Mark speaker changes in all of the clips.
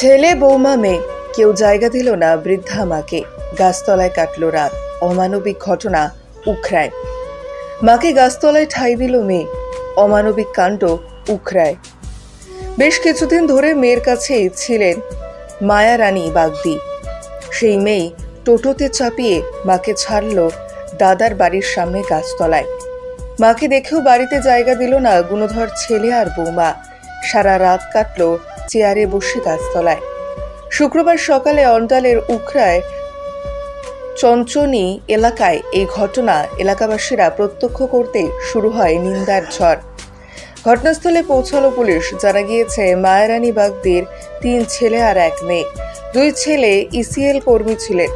Speaker 1: ছেলে বৌমা মেয়ে, কেউ জায়গা দিল না বৃদ্ধা মাকে। গাছতলায় কাটল রাত, অমানবিক ঘটনা উখরায় মাকে গাছতলায় ঠাই দিল মেয়ে, অমানবিক কাণ্ড উখরায় বেশ কিছুদিন ধরে মেয়ের কাছেই ছিলেন মায়া রানী বাগদি। সেই মেয়ে টোটোতে চাপিয়ে মাকে ছাড়ল দাদার বাড়ির সামনে গাছতলায়। মাকে দেখেও বাড়িতে জায়গা দিল না গুণধর ছেলে আর বৌমা। সারা রাত কাটলো চেয়ারে বসে গাছতলায়। শুক্রবার সকালে অন্ডালের উখরায় চঞ্চনি এলাকায় এই ঘটনা এলাকাবাসীরা প্রত্যক্ষ করতে শুরু হয় নিন্দার ঝড়। ঘটনাস্থলে পৌঁছালো পুলিশ। জানা গিয়েছে, মায়ারানী বাগদির তিন ছেলে আর এক মেয়ে। দুই ছেলে ইসিএল কর্মী ছিলেন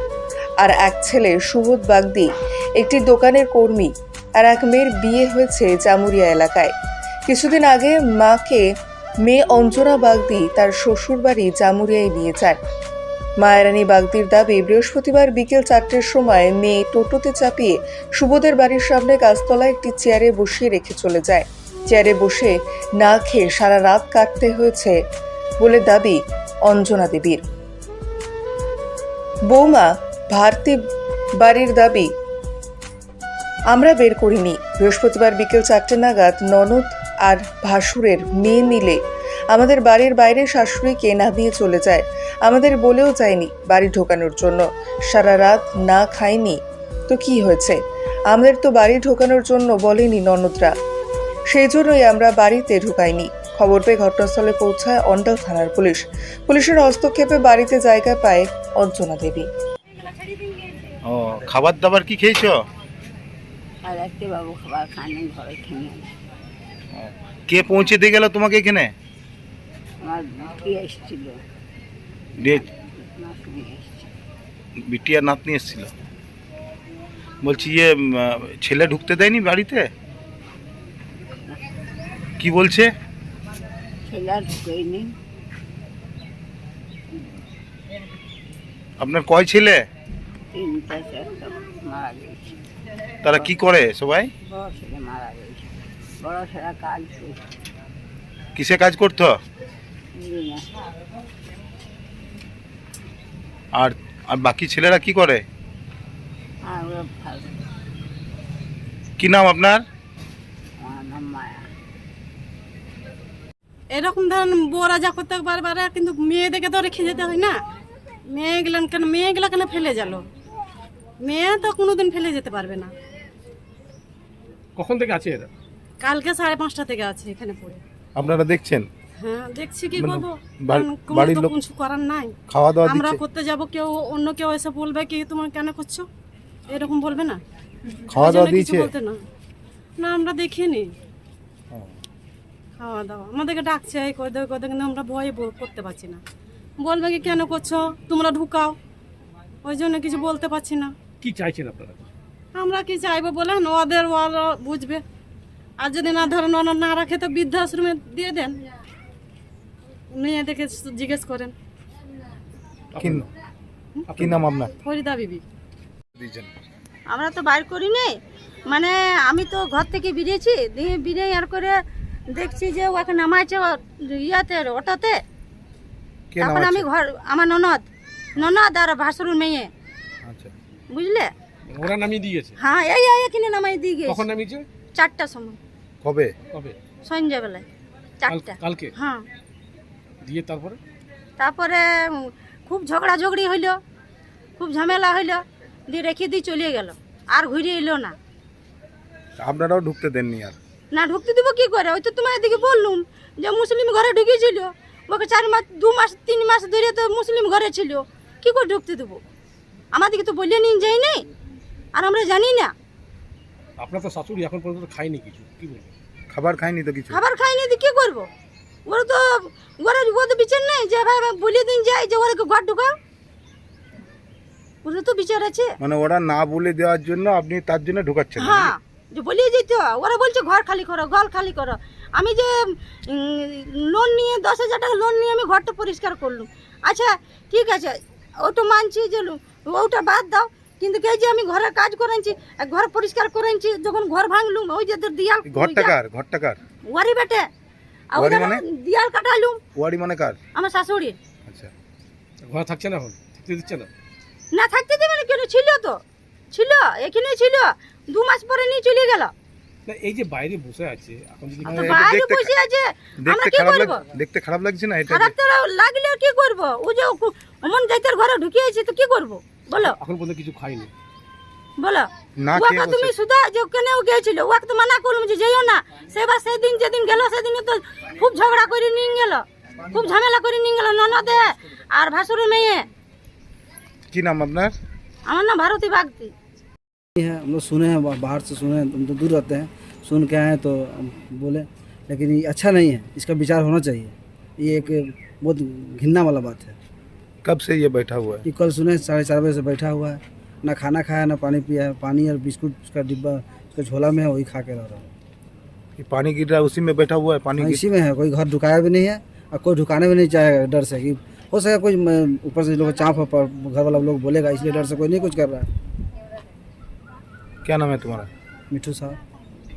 Speaker 1: আর এক ছেলে সুবোধ বাগদি, একটি দোকানের কর্মী। আর এক মেয়ের বিয়ে হয়েছে জামুরিয়া এলাকায়। কিছুদিন আগে মাকে মেয়ে অঞ্জনা বাগদি তার শ্বশুরবাড়ি জামুরিয়ায় নিয়ে যান মায়ারানী বাগদির দাবি, বৃহস্পতিবার বিকেল চারটের সময় মেয়ে টোটোতে চাপিয়ে সুবোধের বাড়ির সামনে গাছতলায় একটি চেয়ারে বসিয়ে রেখে চলে যায়। চেয়ারে বসে না খেয়ে সারা রাত কাটতে হয়েছে বলে দাবি অঞ্জনা দেবীর। বৌমা, ভারতী বাড়ির দাবি, আমরা বের করিনি। বৃহস্পতিবার বিকেল চারটে নাগাদ ননদ আর ভাসুরের মেয়ে মিলে আমাদের বাড়ির বাইরে শাশুড়িকে নামিয়ে চলে যায় আমাদের বলেও যায়নি বাড়ি ঢোকানোর জন্য। সারা রাত না খাইনি তো কি হয়েছে? আমাদের তো বাড়ি ঢোকানোর জন্য বলেনি ননদরা। সেই জন্যই আমরা বাড়িতে ঢুকাইনি। খবর পেয়ে ঘটনাস্থলে পৌঁছায় অন্ডাল থানার পুলিশ। পুলিশের হস্তক্ষেপে বাড়িতে জায়গা পায় অঞ্জনা দেবী।
Speaker 2: ও খাবার দাবার কি খেয়েছো?
Speaker 3: আর একটি বাবু খাবার খায়নি ঘরে খেয়ে
Speaker 2: কে পৌঁছে দিয়ে গেল তোমাকে এখানে? বিটিয়ার নাতনি এসেছিল। বলছি ইয়ে ছেলে ঢুকতে দেয়নি বাড়িতে? কি বলছে? আপনার কয় ছেলে? তারা কি করে সবাই?
Speaker 3: মারা কাজ
Speaker 2: কিসে কাজ করতো? আর আর বাকি ছেলেরা কি করে?
Speaker 3: আর
Speaker 2: কি নাম আপনার?
Speaker 4: এরকম ধরেন বোরা যা করতে বারবার কিন্তু মেয়েদেরকে তো রেখে যেতে হয় না। মেয়েগুলো কেন? মেয়েগুলো কেন? ফেলে গেল। মেয়ে তো কোনোদিন ফেলে যেতে পারবে না।
Speaker 5: কখন থেকে আছে এরা?
Speaker 4: কালকে সাড়ে পাঁচটা থেকে আছে এখানে পড়ে।
Speaker 2: আপনারা দেখছেন?
Speaker 4: হ্যাঁ দেখছি কি
Speaker 2: মানে বাড়ির লোক-
Speaker 4: কিছু করার নাই।
Speaker 2: খাওয়া দাওয়া
Speaker 4: আমরা করতে যাব কেউ অন্য কেউ এসে বলবে কি তোমার কেন করছ? এরকম বলবে না।
Speaker 2: খাওয়া দাওয়া দিয়েছে?
Speaker 4: না। না আমরা দেখিনি। খাওয়া দাওয়া। আমাদেরকে ডাকছে এই দেবে কিন্তু আমরা ভয়ে করতে পারছি না। বলবে কি কেন করছ? তোমরা ঢুকাও। ওই জন্য কিছু বলতে পারছি না।
Speaker 5: কি চাইছেন আপনারা?
Speaker 4: আমরা কি চাইব বলেন? ওদের ওরা বুঝবে। আর যদি না ধরেন ওরা না রাখে তো বৃদ্ধাশ্রমে দিয়ে দেন। নিয়ে দেখে জিজ্ঞেস করেন।
Speaker 2: কি কি নাম আপনার?
Speaker 4: ফরিদা বিবি।
Speaker 6: আমরা তো বাইর করি নি। মানে আমি তো ঘর থেকে বেরিয়েছি দিয়ে বেরিয়ে আর করে দেখছি যে ওকে নামাইছে ও- ইয়াতে অটোতে। তখন আমি ঘর আমার ননদ। ননদ আর ভাসুর মেয়ে।
Speaker 2: আচ্ছা।
Speaker 6: বুঝলে?
Speaker 5: ওরা নামিয়ে দিয়েছে
Speaker 6: হ্যাঁ এই এই এখানে নামাই দিয়ে
Speaker 5: কখন নামিয়েছে?
Speaker 6: চারটার সময়।
Speaker 2: কবে?
Speaker 5: কবে?
Speaker 6: সন্ধ্যাবেলায় চারটা।
Speaker 5: কালকে?
Speaker 6: হ্যাঁ।
Speaker 5: দিয়ে তারপরে?
Speaker 6: তারপরে খুব ঝগড়া ঝগড়ি হইল খুব ঝামেলা হইল দিয়ে রেখে দিয়ে চলে গেল। আর ঘুরে এলো না।
Speaker 2: আপনারাও ঢুকতে দেননি আর?
Speaker 6: না ঢুকতে দিব কি করে? ওই তো তোমার এদিকে বললুম যে মুসলিম ঘরে ঢুকেছিল। ওকে চার মাস দু মাস তিন মাস ধরে তো মুসলিম ঘরে ছিল। কি করে ঢুকতে দেবো? আমাদেরকে তো বললে নিন যাই নেই আর আমরা জানি না।
Speaker 5: আপনার তো শাশুড়ি এখন পর্যন্ত খায়নি কিছু কি বলব
Speaker 2: খাবার খাইনি তো কিছু?
Speaker 6: খাবার খাইনি তো কি করব? ওরা তো ওরা ও তো বিচার নেই যে ভাই বলে দিন যাই যে ওরা ঘর ঢুকাও। ওরা তো বিচার আছে।
Speaker 2: মানে ওরা না বলে দেওয়ার জন্য আপনি তার জন্য ঢুকাচ্ছেন
Speaker 6: হ্যাঁ যে বলিয়ে যেত। ওরা বলছে ঘর খালি করো ঘর খালি করো। আমি যে লোন নিয়ে দশ হাজার টাকা লোন নিয়ে আমি ঘরটা পরিষ্কার করলুম। আচ্ছা ঠিক আছে ওটা মানছি যে ওটা বাদ দাও। কিন্তু এই যে আমি ঘরে কাজ করেছি আর ঘর পরিষ্কার করেছি যখন ঘর ভাঙলুম ওই যে দিয়াল
Speaker 2: ঘরটা কার? ঘরটা কার?
Speaker 6: ওয়ারি বেটে।
Speaker 2: ওয়ারি মানে?
Speaker 6: দিয়াল কাটালুম
Speaker 2: ওয়ারি মানে কার?
Speaker 6: আমার শাশুড়ি।
Speaker 5: আচ্ছা। ঘরে থাকছে না এখন? থাকতে দিচ্ছে না?
Speaker 6: না থাকতে দেবে না কেন? ছিল তো। ছিল এখানে ছিল। দু মাস পরে নিয়ে চলে গেল।
Speaker 5: না এই যে বাইরে বসে আছে এখন যদি
Speaker 6: তো বাইরে
Speaker 2: দেখতে
Speaker 6: বসে আছে। আমরা কি করব?
Speaker 2: দেখতে খারাপ লাগছে না এটা
Speaker 6: খারাপ তো লাগলে কি করব? ও যে অমন জাইতের ঘরে ঢুকিয়েছে তো কি করব? বলো
Speaker 5: এখন পর্যন্ত কিছু খাইনি
Speaker 6: বলো
Speaker 2: না
Speaker 6: ওকে
Speaker 2: খেয়ে
Speaker 6: তুমি
Speaker 2: বসে
Speaker 6: সুধা যে কেন গিয়েছিল ওকে তো মানা করলাম যে যেও না সেবার সেদিন যেদিন গেল সেদিন তো খুব ঝগড়া করে নিয়ে গেল খুব ঝামেলা করে নিয়ে গেল ননদে আর ভাসুরের মেয়ে
Speaker 2: কি নাম আপনার
Speaker 6: আমার নাম ভারতী বাগতি
Speaker 7: है हम लोग सुने हैं बा- बाहर से सुने हैं हम तो दूर रहते हैं सुन के आए तो हम बोले लेकिन ये अच्छा नहीं है इसका विचार होना चाहिए ये एक बहुत घिनना वाला बात है
Speaker 2: कब से ये बैठा हुआ है?
Speaker 7: कि कल सुने साढ़े चार बजे से बैठा हुआ है। ना खाना खाया ना पानी पिया। है पानी और बिस्कुट का डिब्बा उसका झोला में है वही खा के रह रहा है।
Speaker 2: ये पानी गिर रहा है उसी में बैठा हुआ है? पानी
Speaker 7: हाँ, इसी में है। कोई घर ढुकाया भी नहीं है और कोई ढुकाने भी नहीं चाहेगा डर से। कि हो सके कोई ऊपर से लोग चाँप पर घर वाला लोग बोलेगा इसलिए डर से कोई नहीं कुछ कर रहा है।
Speaker 2: क्या नाम है तुम्हारा?
Speaker 7: मिठू साहब।